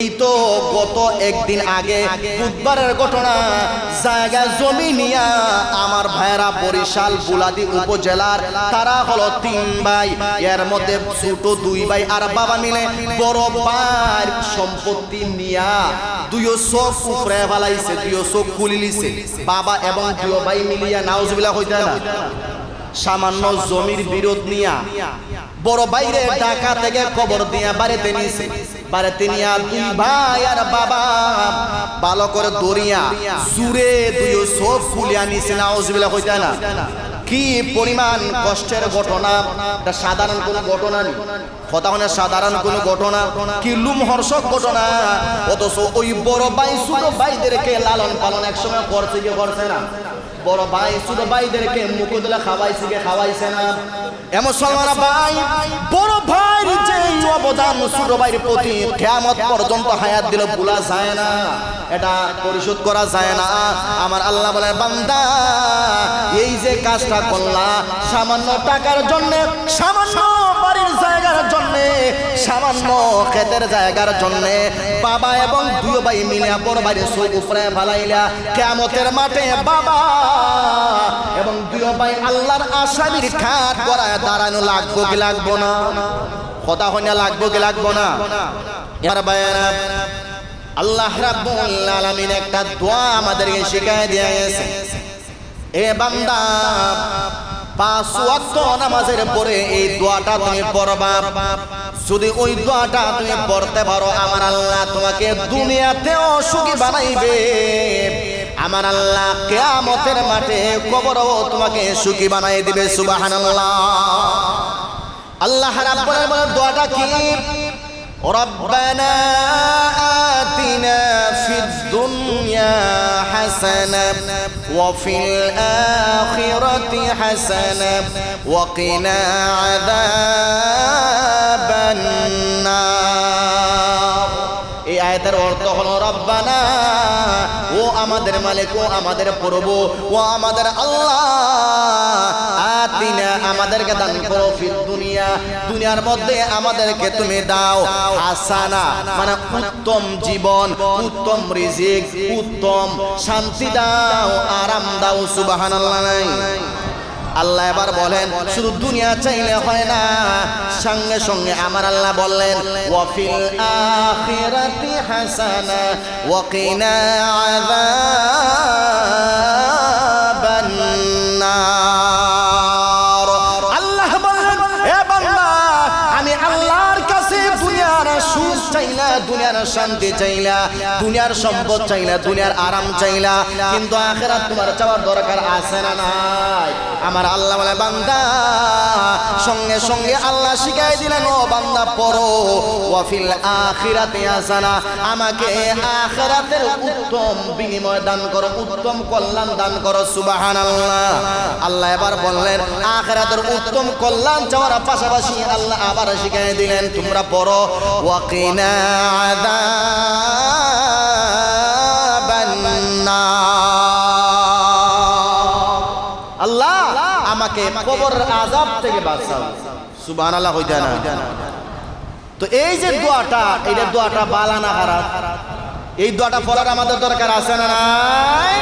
এই তো গত একদিন আগে বুধবারের ঘটনা। জায়গা জমি নিয়া আমার ভাইরা বরিশাল বুলাদি উপজেলার, তারা হলো তিন ভাই। এর মধ্যে ছোট দুই ভাই আর বাবা মিলে বড় ভাই সম্পত্তি নিয়া দুইও চোখ উপরে ফেলাইছে দুইও চোখ খুলি লিছে বাবা এবং দুই ভাই মিলিয়া নাউজবিলা হইতে না? সামান্য জমির বিরোধ নিয়া বড় বাইরে ঢাকা থেকে খবর দিয়া বাড়িতে নিয়েছে বাড়িতে নিয়া দুই ভাই আর বাবা। ভালো করে দরিয়া জুড়ে দুই সব খুলিয়া নিছে না অসুবিধা হইতে না? কি পরিমাণ কষ্টের ঘটনা সাধারণ কোনো ঘটনা নেই কথা মানে সাধারণ কোনো ঘটনা, কি লুমহর্ষক ঘটনা? অথচ ওই বড় ভাই, ছোট ভাইদেরকে লালন পালন একসময় করছে কি করছে না? বড় ভাই, ছোট ভাইদেরকে মুখ দিলে খাওয়াইছে কি খাওয়াইছে না? এমন সলমান ভাই, বড় ভাইয়ের যে অবদান ছোট ভাইয়ের প্রতি কেয়ামত পর্যন্ত হায়াত দিলে ভুলা যায় না। এটা পরিশোধ করা যায় না। আমার আল্লাহ বলে বান্দা, এই যে কাজটা করলা, সামান্য টাকার জন্য সামান্য সামান্য ক্ষেতের জায়গার জন্য বাবা এবং দুই ভাই মিলে বড় ভাইয়ের সই উপরে ফালাইলা। কেয়ামতের মাঠে বাবা এবং দুই ভাই আল্লাহর আসামির খাট করায় দাঁড়ানো লাগবো কি লাগবো না? কথা হইনা লাগবো কি লাগবো না? এবার আল্লাহ রাব্বুল একটা দোয়া আমাদেরকে শিখায় দিয়ে গেছে এ বান্দা, পাঁচ ওয়াক্ত নামাজের পরে এই দোয়াটা তুমি পড়বা। যদি ওই দোয়াটা তুমি পড়তে পারো, আমার আল্লাহ তোমাকে দুনিয়াতে অসুখী বানাইবে। আমার আল্লাহ কেয়ামতের মাঠে কবর তোমাকে সুখী বানাই দিবে সুবাহান আল্লাহ আল্লাহ রাব্বুল আলামিন দোয়াটা কি? রব্বানা আতিনা ফিদ দুনিয়া হাসানা ওয়া ফিল আখিরাতি الآخرة حسنة وقنا عذاب النار এই আয়াতের অর্থ হলো রব্বানা ও আমাদের মালিক ও আমাদের প্রভু ও আমাদের আল্লাহ আতিনা আমাদেরকে দান করো ফির দুনিয়া। দুনিয়ার মধ্যে আমাদেরকে তুমি দাও। হাসানা মানে উত্তম জীবন উত্তম রিজিক উত্তম শান্তি দাও। আরাম দাও সুবহানাল্লাহ নাই। আল্লাহ এবার বলেন শুধু দুনিয়া চাইলে হয় না। সঙ্গে সঙ্গে আমার আল্লাহ বললেন ওয়াফিল আখিরাতি হাসানা ওয়াকিনা আযাবান দুনিয়ার সুখ চাইলা, দুনিয়ার শান্তি চাইলা, দুনিয়ার সম্পদ চাইলা, দুনিয়ার আরাম চাইলা, কিন্তু আখেরাত তোমার চাওয়ার দরকার আছে না নাই? আমার আল্লাহ বলে, বান্দা সঙ্গে সঙ্গে আল্লাহ শিখাই দিলেন, ও বান্দা, পড়ো। ওয়াফিল আখিরাতে আসানা আমাকে আখিরাতের উত্তম বিনিময় দান করো, উত্তম কল্যাণ দান করো, সুবহানাল্লাহ। আল্লাহ আল্লাহ এবার বললেন, আখিরাতের উত্তম কল্যাণ চাওয়ার পাশাপাশি আল্লাহ আবার শিখাই দিলেন, তোমরা পড়ো। ওয়াকিনা আযাবান আমাকে কবর আজাব থেকে বাঁচাও। সুবহানাল্লাহ হইতা না। তো এই যে দোয়াটা এইটা দোয়াটা বালানা খারাপ? এই দোয়াটা পড়ার আমাদের দরকার আছে না নাই?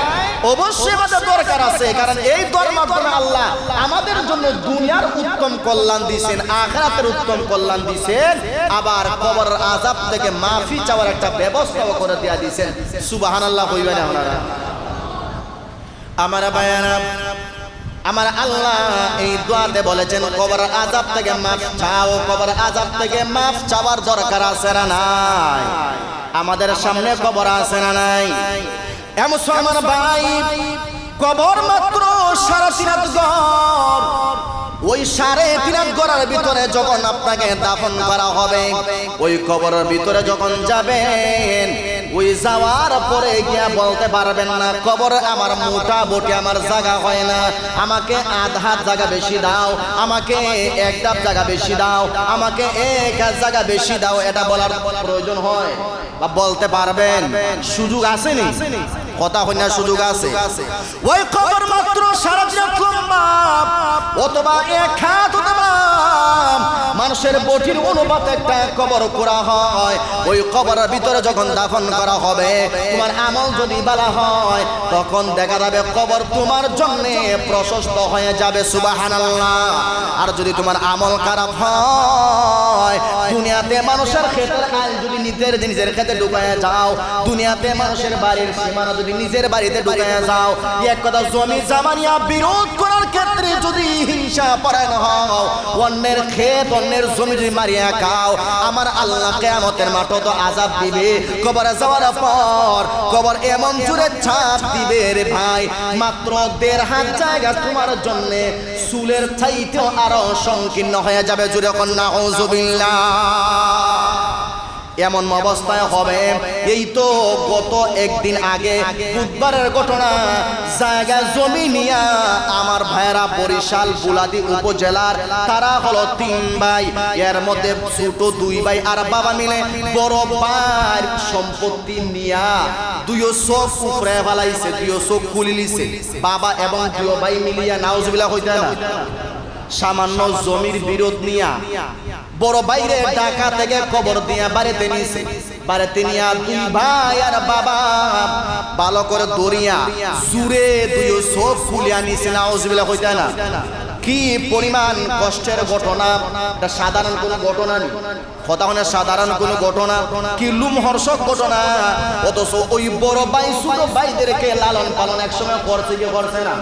অবশ্যই আমাদের দরকার আছে, কারণ এই দোয়ার মাধ্যমে আল্লাহ আমাদের জন্য দুনিয়ার উত্তম কল্যাণ দিয়েছেন, আখরাতের উত্তম কল্যাণ দিয়েছেন, আবার কবর আজাব থেকে মাফি চাওয়ার একটা ব্যবস্থাও করে দেয়া দিয়েছেন। সুবহানাল্লাহ হইবে না আমার বায়ানা আমার আল্লাহ এই দোয়াতে বলেছেন, কবর আজাব থেকে মাফ চাও, কবর আজাব থেকে মাফ চাওয়ার দরকার আছে না নাই? আমাদের সামনে কবর আছে না নাই? এমন আমার ভাই, কবর মাত্র সারা গড়। ওই সাড়ে তিনাত গড়ার ভিতরে যখন আপনাকে দাফন করা হবে, ওই কবরের ভিতরে যখন যাবেন ওই যাওয়ার পরে গিয়া বলতে পারবেন না, কবর আমার মোটা মোটামুটি আমার জায়গা হয় না। আমাকে আধ হাত জায়গা বেশি দাও, আমাকে এক জায়গা বেশি দাও, আমাকে এক জায়গা বেশি দাও, এটা বলার প্রয়োজন হয়। বা বলতে পারবেন, সুযোগ আসেনি? কথা হয় না সুযোগ আছে। ওই কবর মাত্র সারা অথবা এক হাত মানুষের বটির অনুপাত একটা কবর করা হয়। ওই কবরের ভিতরে যখন দাফন করা হবে। তোমার আমল যদি বলা হয়, তখন দেখা যাবে কবর তোমার জন্য প্রশস্ত হয়ে যাবে, সুবাহানাল্লাহ। আর যদি তোমার আমল খারাপ হয়, দুনিয়াতে মানুষের ক্ষেতের যদি নিজের নিজের ক্ষেতে ঢুকায় যাও, দুনিয়াতে মানুষের বাড়ির সীমানা যদি নিজের বাড়িতে ঢুকায় যাও, এক কথা জমি জামানিয়া বিরোধ করার ক্ষেত্রে যদি হিংসা পরায়ণ হও, অন্যের ক্ষেত, অন্যের জমি যদি মারিয়া খাও, আমার আল্লাহ কেয়ামতের মাঠে তো আজাব দিবে, কবরে যাওয়ার পর কবর এমন জুড়ে ছাপ দিবে রে ভাই। মাত্র দেড় হাত জায়গা তোমার জন্য। চুলের চাইতেও আরও সংকীর্ণ হয়ে যাবে জুড়ে কন্যা হজুবিল্লা এমন অবস্থায় হবে। এই তো গত একদিন আগে বুধবারের ঘটনা। জায়গা জমি নিয়া আমার ভাইরা বরিশাল, বুলাদি উপজেলার, তারা হলো তিন ভাই। এর মধ্যে ছোট দুই ভাই আর বাবা মিলে বড় ভাই সম্পত্তি নিয়া দুইও চোখ উপরে ফেলাইছে দুইও চোখ খুলি লিছে বাবা এবং দুই ভাই মিলিয়া নাউজবিলা হইতে না? সামান্য জমির বিরোধ নিয়া। বড় বাইরে ঢাকা থেকে কবর দিয়া বাড়িতে নিছে। বাড়িতে নিয়া দুই ভাই আর বাবা, ভালো করে দরিয়া সুরে দুই সব খুলিয়া নিছে না ওজবিলা হইতে না। কি পরিমাণ কষ্টের ঘটনা, এটা সাধারণ কোনো ঘটনা নেই মানে সাধারণ কোনো ঘটনা, কি লুমহর্ষক ঘটনা? অথচ ওই বড় ভাই, ছোট ভাইদেরকে লালন পালন একসময় করছে কি করছে না?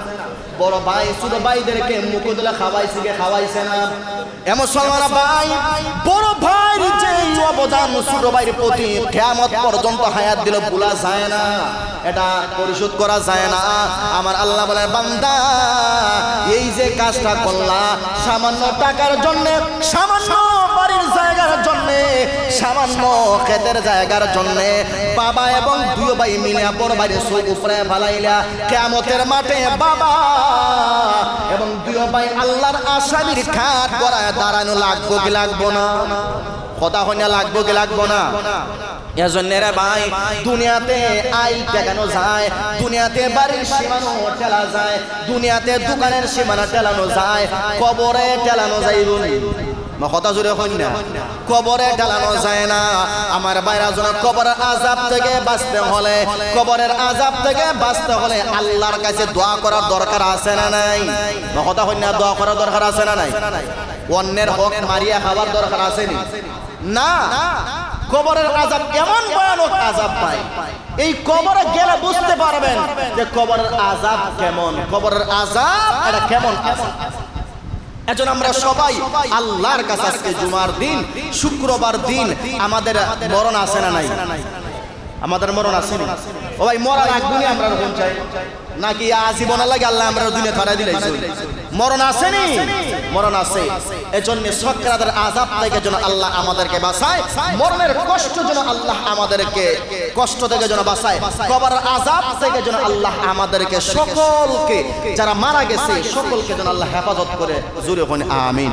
বড় ভাই, ছোট ভাইদেরকে মুখ দিলে খাওয়াইছে কি খাওয়াইছে না? এমন ভাই, বড় যে অবদান ছোট প্রতি পর্যন্ত হায়াত দিল ভুলা যায় না। এটা পরিশোধ করা যায় না। আমার আল্লাহ বলে, বান্দা, এই যে কাজটা করলা, সামান্য টাকার জন্য সামান্য জায়গার জন্য, সামান্য ক্ষেতের জায়গার জন্য। বাবা এবং দুই ভাই মিলে বড় ভাইয়ের চোখ উপরে ফালাইলা। কেমতের মাঠে বাবা এবং দুই ভাই আল্লাহর আসামির খাট করায় দাঁড়ানো লাগবো কি লাগবো না? কথা হইনা লাগবো কি লাগবো না? এজন্য রে ভাই, দুনিয়াতে আই টেকানো যায়, দুনিয়াতে বাড়ির সীমানো ঠেলা যায়, দুনিয়াতে দোকানের সীমানা ঠেলানো যায়, কবরে ঠেলানো যাইব কথা জুড়ে হইন না। কবরে ঠেলানো যায় না। আমার বাইরা জন কবরের আজাব থেকে বাঁচতে হলে, কবরের আজাব থেকে বাঁচতে হলে আল্লাহর কাছে দোয়া করার দরকার আছে না নাই? কথা হইন না, দোয়া করার দরকার আছে না নাই? অন্যের হক মারিয়া খাবার দরকার আসেনি না? কবরের আজাব এমন ভয়ানক আজাব পায় এই কবরে গেলে বুঝতে পারবেন যে কবরের আজাব কেমন। কবরের আজাব এটা কেমন আজাব এজন আমরা সবাই আল্লাহর কাছে আজকে জুমার দিন শুক্রবার দিন আমাদের মরণ আসে না নাই? আমাদের মরণ আছে ও ভাই এক দিনে আমরা রকম চাই। নাকি আজীবন লাগে আল্লাহ আমরা দিনে ধরা দিলে মরণ আসেনি মরণ আছে। এজন্য সক্রাদের আজাব থেকে যেন আল্লাহ আমাদেরকে বাঁচায়, মরণের কষ্ট যেন আল্লাহ আমাদেরকে, কষ্ট থেকে যেন বাঁচায়, কবরের আজাব থেকে যেন আল্লাহ আমাদেরকে, সকলকে, যারা মারা গেছে, সকলকে যেন আল্লাহ হেফাজত করে। জুড়ে হন আমিন।